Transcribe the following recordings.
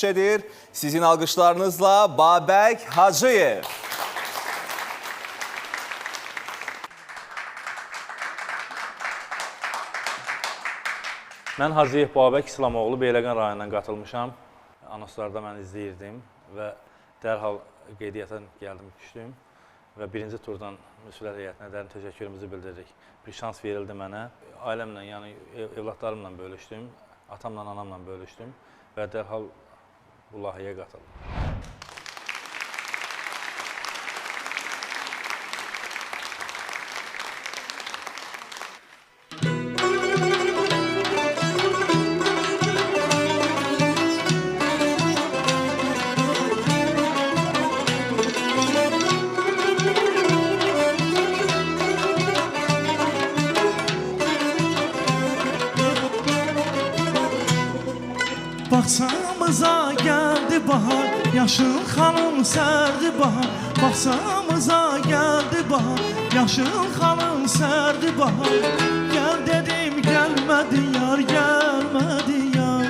çıxış edir. Sizin alqışlarınızla Babək Hacıyev. Mən Hacıyev Babək İslamoğlu Beyləqan rayonundan qatılmışam. Anonslarda mən izləyirdim və dərhal qeydiyyata gəldim, düşdüm və birinci turdan müsbət heyətinə dərin təşəkkürümüzü bildiririk. Bir şans verildi mənə. Ailəmlə, yəni ev- evladlarımla bölüşdüm, atamla, anamla bölüşdüm və dərhal bu layihəyə qatıldım. Baxsamıza geldi bahar Yaşıl xanım sərdi bahar. Baxsamıza geldi bahar Yaşıl xanım sərdi bahar. Gel dedim gelmedi yar gelmedi yar.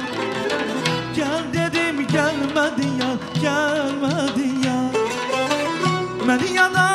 Gel dedim gelmedi yar gelmedi yar. Beni yana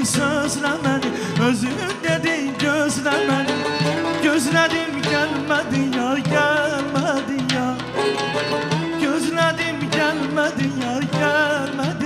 Dindir şirin sözlemeni Özü dedin gözlemeni Gözledim gelmedi yar gelmedi ya. Gözledim gelmedi yar gelmedi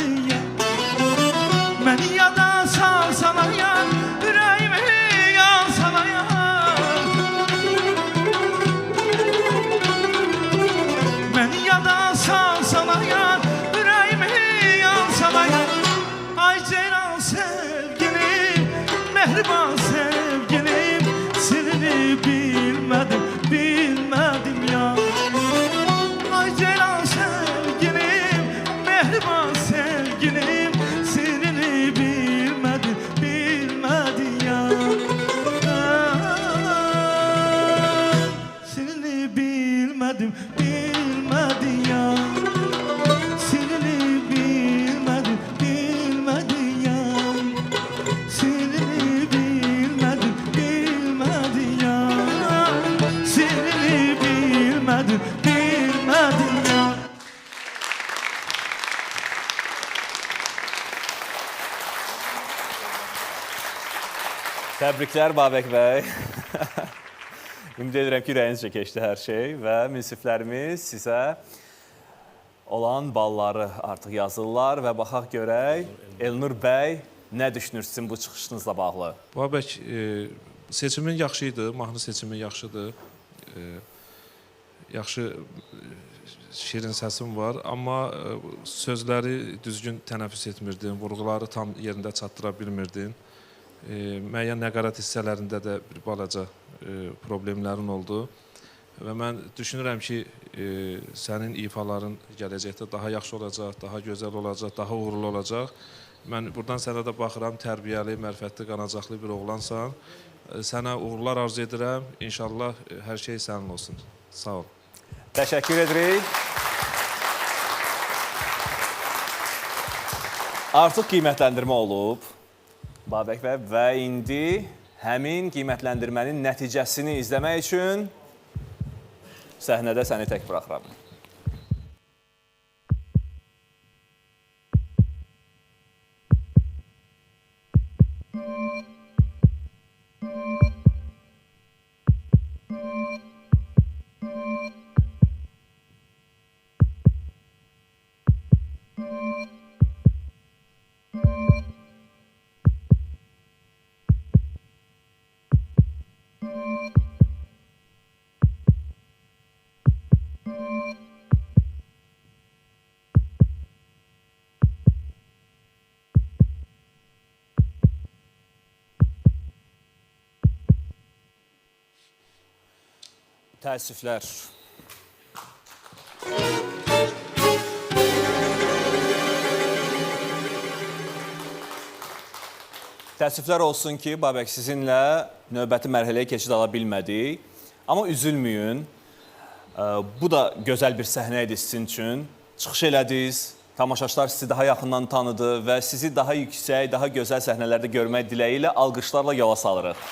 bilmedim bilmedim Təbriklər Babək bəy. Ümid edirəm ki, ürəyinizcə keçdi hər şey və münsiflərimiz sizə olan balları artıq yazırlar və baxaq görək Elnur bəy nə düşünürsün bu çıxışınızla bağlı? Babək, e, seçimin yaxşı idi, mahnı seçimi yaxşıdır. E, yaxşı e, şirin səsim var, amma e, sözləri düzgün tənəffüs etmirdin, vurğuları tam yerində çatdıra bilmirdin. E, müəyyən nəqarat hissələrində də bir balaca e, problemlərin oldu. Və mən düşünürəm ki, e, sənin ifaların gələcəkdə daha yaxşı olacaq, daha gözəl olacaq, daha uğurlu olacaq. Mən buradan sənə də baxıram, tərbiyəli, mərifətli, qanacaqlı bir oğlansan. E, Sənə uğurlar arzu edirəm. İnşallah e, hər şey sənin olsun. Sağ ol. Təşəkkür edirik. Artıq qiymətləndirmə olub Babək bəy və indi həmin qiymətləndirmənin nəticəsini izləmək üçün səhnədə səni tək buraxıram. Təəssüflər. Təəssüflər olsun ki, Babək sizinlə növbəti mərhələyə keçid ala bilmədik. Amma üzülməyin. Ə, Bu da gözəl bir səhnə idi sizin üçün. Çıxış elədiniz, tamaşaçılar sizi daha yaxından tanıdı və sizi daha yüksək, daha gözəl səhnələrdə görmək diləyi ilə alqışlarla yola salırıq.